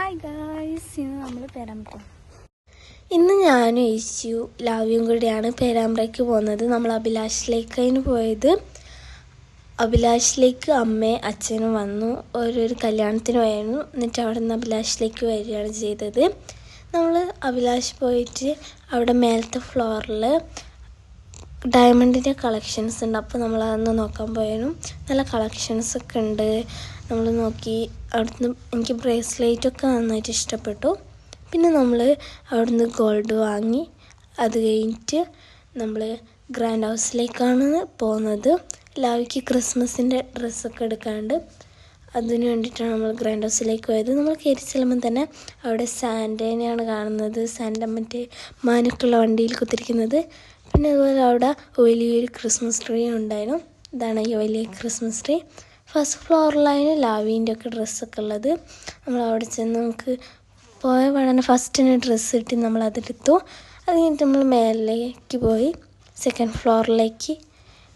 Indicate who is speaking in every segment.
Speaker 1: Hi guys ഇന്ന് നമ്മൾ പേരാമ്പ്ര
Speaker 2: ഇന്ന് ഞാനും യേശു ലാവിയും കൂടിയാണ് പേരാമ്പ്രയ്ക്ക് പോകുന്നത്. നമ്മൾ അഭിലാഷിലേക്കതിന് പോയത്. അഭിലാഷിലേക്ക് അമ്മയും അച്ഛനും വന്നു. ഓരോരു കല്യാണത്തിന് പോയായിരുന്നു എന്നിട്ട് അവിടെ നിന്ന് അഭിലാഷിലേക്ക് വരികയാണ് ചെയ്തത്. നമ്മൾ അഭിലാഷ് പോയിട്ട് അവിടെ മേലത്തെ ഫ്ലോറിൽ ഡയമണ്ടിന്റെ കളക്ഷൻസ് ഉണ്ട്. അപ്പോൾ നമ്മൾ അതൊന്ന് നോക്കാൻ പോയാലും നല്ല കളക്ഷൻസ് ഒക്കെ ഉണ്ട്. നമ്മൾ നോക്കി അവിടുന്ന് എനിക്ക് ബ്രേസ്ലെറ്റൊക്കെ നന്നായിട്ട് ഇഷ്ടപ്പെട്ടു. പിന്നെ നമ്മൾ അവിടുന്ന് ഗോൾഡ് വാങ്ങി അത് കഴിഞ്ഞിട്ട് നമ്മൾ ഗ്രാൻഡ് ഹൗസിലേക്കാണ് പോകുന്നത് ലാവിക്ക് ക്രിസ്മസിന്റെ ഡ്രസ്സൊക്കെ എടുക്കാണ്ട് അതിന് വേണ്ടിയിട്ടാണ് നമ്മൾ ഗ്രാൻഡ് ഹൗസിലേക്ക് പോയത്. നമ്മൾ കയറി ചെല്ലുമ്പോൾ തന്നെ അവിടെ സാന്റേനെയാണ് കാണുന്നത്. സാന്റ മറ്റേ മാനുക്കുള്ള വണ്ടിയിൽ കുത്തിരിക്കുന്നത്. പിന്നെ അതുപോലെ അവിടെ വലിയൊരു ക്രിസ്മസ് ട്രീ ഉണ്ടായിരുന്നു. ഇതാണ് ഈ വലിയ ക്രിസ്മസ് ട്രീ ഫസ്റ്റ് ഫ്ലോറിലായിരുന്നു ലാവീന്റെ ഒക്കെ ഡ്രസ്സൊക്കെ ഉള്ളത്. നമ്മൾ അവിടെ ചെന്ന് നമുക്ക് പോയ പാടന്നെ ഫസ്റ്റിന് ഡ്രസ്സ് കിട്ടി നമ്മൾ അതെടുത്തു അത് കഴിഞ്ഞിട്ട് നമ്മൾ മേലേക്ക് പോയി. സെക്കൻഡ് ഫ്ലോറിലേക്ക്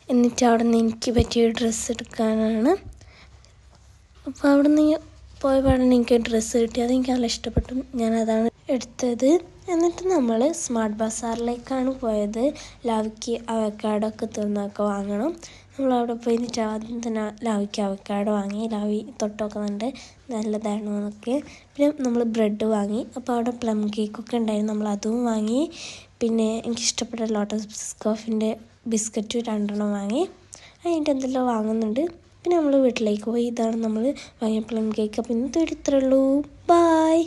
Speaker 2: എന്നിട്ട് അവിടെ നിന്ന് എനിക്ക് പറ്റിയ ഡ്രസ്സ് എടുക്കാനാണ്. അപ്പോൾ അവിടെ നിന്ന് പോയ പാടന്നെ എനിക്ക് ഡ്രസ്സ് കിട്ടി അത് എനിക്ക് നല്ല ഇഷ്ടപ്പെട്ടു. ഞാൻ അതാണ് എടുത്തത്. എന്നിട്ട് നമ്മൾ സ്മാർട്ട് ബസാറിലേക്കാണ് പോയത്. ലാവിക്ക് അവക്കാടോ ഒക്കെ തിന്നൊക്കെ വാങ്ങണം. നമ്മൾ അവിടെ പോയി നിന്നിട്ട് ആദ്യം തന്നെ ലാവിക്ക് അവക്കാടോ വാങ്ങി. ലാവി തൊട്ടോക്കുന്നുണ്ട് നല്ലതാണോ എന്നൊക്കെ. പിന്നെ നമ്മൾ ബ്രെഡ് വാങ്ങി. അപ്പോൾ അവിടെ പ്ലം കേക്കൊക്കെ ഉണ്ടായിരുന്നു. നമ്മൾ അതും വാങ്ങി. പിന്നെ എനിക്ക് ഇഷ്ടപ്പെട്ട ലോട്ടസ് ബിസ്കോഫിന്റെ ബിസ്ക്കറ്റ് രണ്ടെണ്ണം വാങ്ങി. അതിന്റെ എന്തെല്ലാം വാങ്ങുന്നുണ്ട്. പിന്നെ നമ്മൾ വീട്ടിലേക്ക് പോയി. ഇതാണ് നമ്മൾ വാങ്ങിയ പ്ലം കേക്ക്. അപ്പോൾ ഇന്നത്തെ വീഡിയോ ഇത്രയുള്ളൂ ബായ്